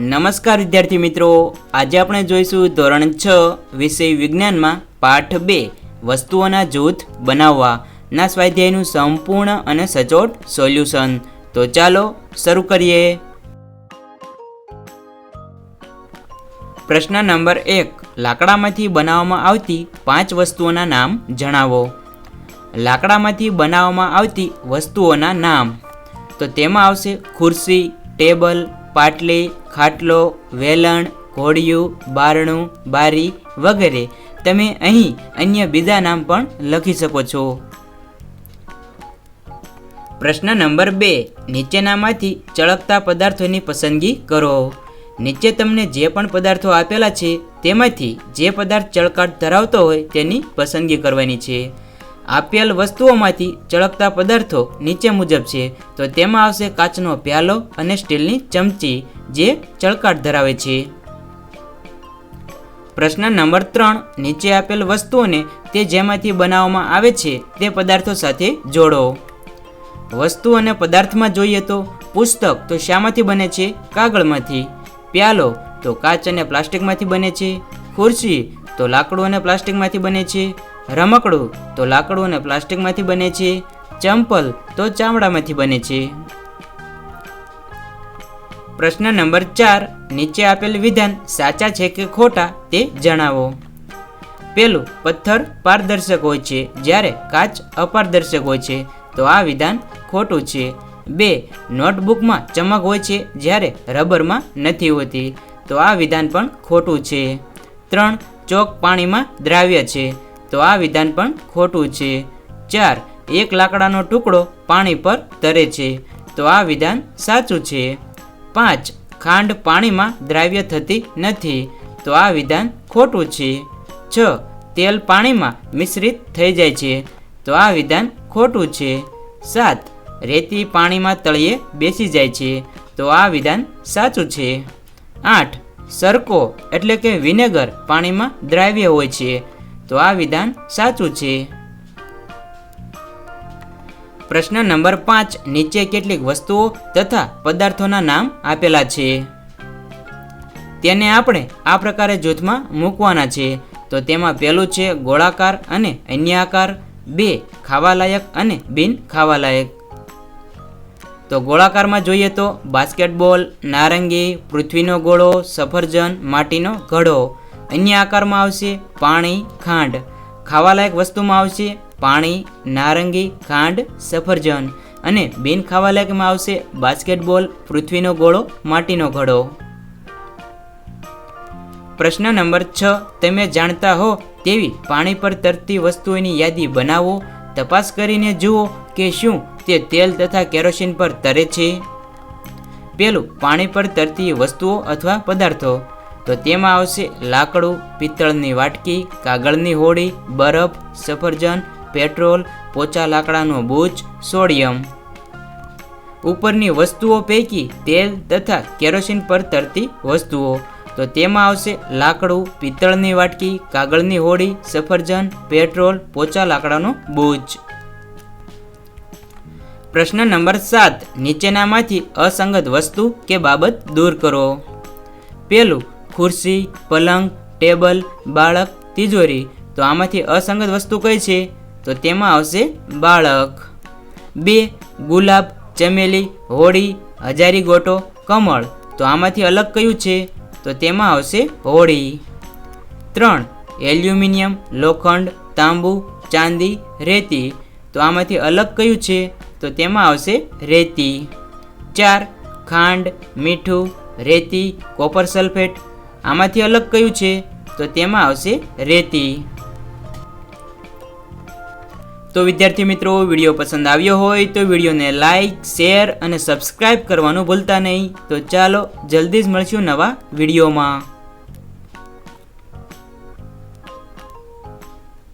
નમસ્કાર વિદ્યાર્થી મિત્રો. આજે આપણે જોઈશું ધોરણ છ, વિષય વિજ્ઞાનમાં પાઠ બે, વસ્તુઓના જૂથ બનાવવા. ના સ્વાધ્યાયનું સંપૂર્ણ અને સચોટ સોલ્યુશન. તો ચાલો શરૂ કરીએ. પ્રશ્ન નંબર એક. લાકડામાંથી બનાવવામાં આવતી પાંચ વસ્તુઓના નામ જણાવો. લાકડામાંથી બનાવવામાં આવતી વસ્તુઓના નામ. તો તેમાં આવશે ખુરશી, ટેબલ, પાટલી ખાટલો, વેલણ, ઘોડિયું, બારણું, બારી વગેરે તમે અહીં અન્ય બીજા નામ પણ લખી શકો છો. પ્રશ્ન નંબર બે. નીચેનામાંથી ચળકતા પદાર્થોની પસંદગી કરો. નીચે તમને જે પણ પદાર્થો આપેલા છે, તેમાંથી જે પદાર્થ ચળકાટ ધરાવતો હોય તેની પસંદગી કરવાની છે. આપેલ વસ્તુઓમાંથી ચળકતા પદાર્થો નીચે મુજબ છે, તો તેમાં આવશે કાચનો પ્યાલો અને સ્ટીલની ચમચી. જે ચળકાટ ધરાવે છે. પ્રશ્ન નંબર ત્રણ, નીચે આપેલ વસ્તુઓને તે જેમાંથી બનાવવામાં આવે છે તે પદાર્થો સાથે જોડો. વસ્તુ અને પદાર્થમાં જોઈએ તો પુસ્તક તો શામાંથી બને છે? કાગળમાંથી. પ્યાલો તો કાચ અને પ્લાસ્ટિકમાંથી બને છે. ખુરશી તો લાકડું અને પ્લાસ્ટિકમાંથી બને છે. રમકડું તો લાકડું અને પ્લાસ્ટિકમાંથી બને છે. ચંપલ તો ચામડામાંથી બને છે. પ્રશ્ન નંબર ચાર નીચે આપેલ વિધાન સાચા છે કે ખોટા તે જણાવો. પેલું, પથ્થર પારદર્શક હોય છે. જ્યારે કાચ અપારદર્શક હોય છે, તો આ વિધાન ખોટું છે. બે, નોટબુકમાં ચમક હોય છે, જ્યારે રબરમાં નથી હોતી, તો આ વિધાન પણ ખોટું છે. ત્રણ, ચોક પાણીમાં દ્રાવ્ય છે, તો આ વિધાન પણ ખોટું છે. ચાર, એક લાકડાનો ટુકડો પાણી પર તરે છે, તો આ વિધાન સાચું છે. પાંચ ખાંડ પાણીમાં દ્રાવ્ય થતી નથી, તો આ વિધાન ખોટું છે. છ, તેલ પાણીમાં મિશ્રિત થઈ જાય છે, તો આ વિધાન ખોટું છે. સાત, રેતી પાણીમાં તળિયે બેસી જાય છે, તો આ વિધાન સાચું છે. આઠ, સરકો એટલે કે વિનેગર પાણીમાં દ્રાવ્ય હોય છે, તો આ વિધાન સાચું છે. પ્રશ્ન નંબર પાંચ, નીચે કેટલીક વસ્તુઓ તથા પદાર્થોના નામ આપેલા છે. તેને આપણે આ પ્રકારે જૂથમાં મૂકવાના છે. તો તેમાં પહેલું છે ગોળાકાર અને અન્ય આકાર બે ખાવાલાયક અને બિન ખાવાલાયક. તો ગોળાકારમાં જોઈએ તો બાસ્કેટબોલ, નારંગી, પૃથ્વીનો ગોળો, સફરજન, માટીનો ઘડો. અન્ય આકારમાં આવશે પાણી, ખાંડ. ખાવાલાયક વસ્તુમાં આવશે પાણી, નારંગી, ખાંડ, સફરજન અને બિન ખાવાલાયકમાં આવશે બાસ્કેટબોલ, પૃથ્વીનો ગોળો, માટીનો ઘડો. પ્રશ્ન નંબર છ. તમે જાણતા હો તેવી પાણી પર તરતી વસ્તુઓની યાદી બનાવો, તપાસ કરીને જુઓ કે શું તે તેલ તથા કેરોસીન પર તરે છે. પેલું, પાણી પર તરતી વસ્તુઓ અથવા પદાર્થો. તો તેમાં આવશે લાકડું, પિત્તળની વાટકી, કાગળની હોડી, બરફ, સફરજન પેટ્રોલ, પોચા લાકડાનો બૂચ સોડિયમ. ઉપરની વસ્તુઓ પૈકી તેલ તથા કેરોસીન પર તરતી વસ્તુઓ. તો તેમાં આવશે લાકડું, પિત્તળની વાટકી, કાગળની હોડી, સફરજન, પેટ્રોલ, પોચા લાકડાનો બૂચ પ્રશ્ન નંબર સાત. નીચેનામાંથી અસંગત વસ્તુ કે બાબત દૂર કરો. પેલું, ખુરશી, પલંગ, ટેબલ, બાળક, તિજોરી. તો આમાંથી અસંગત વસ્તુ કઈ છે? તો તેમાં આવશે બાળક. બે, ગુલાબ, ચમેલી, હોળી, હજારી ગોટો, કમળ. તો આમાંથી અલગ કયું છે? તો તેમાં આવશે હોળી. ત્રણ, એલ્યુમિનિયમ, લોખંડ, તાંબુ, ચાંદી, રેતી. તો આમાંથી અલગ કયું છે? તો તેમાં આવશે રેતી. ચાર, ખાંડ, મીઠું, રેતી, કોપર સલ્ફેટ. આમાંથી અલગ કયું છે? તો તેમાં આવશે રેતી. તો વિદ્યાર્થી મિત્રો, વીડિયો પસંદ આવ્યો હોય તો વિડીયોને લાઈક શેર અને સબસ્ક્રાઈબ કરવાનું ભૂલતા નહીં. તો ચાલો, જલ્દી જ મળશું નવા વિડીયોમાં.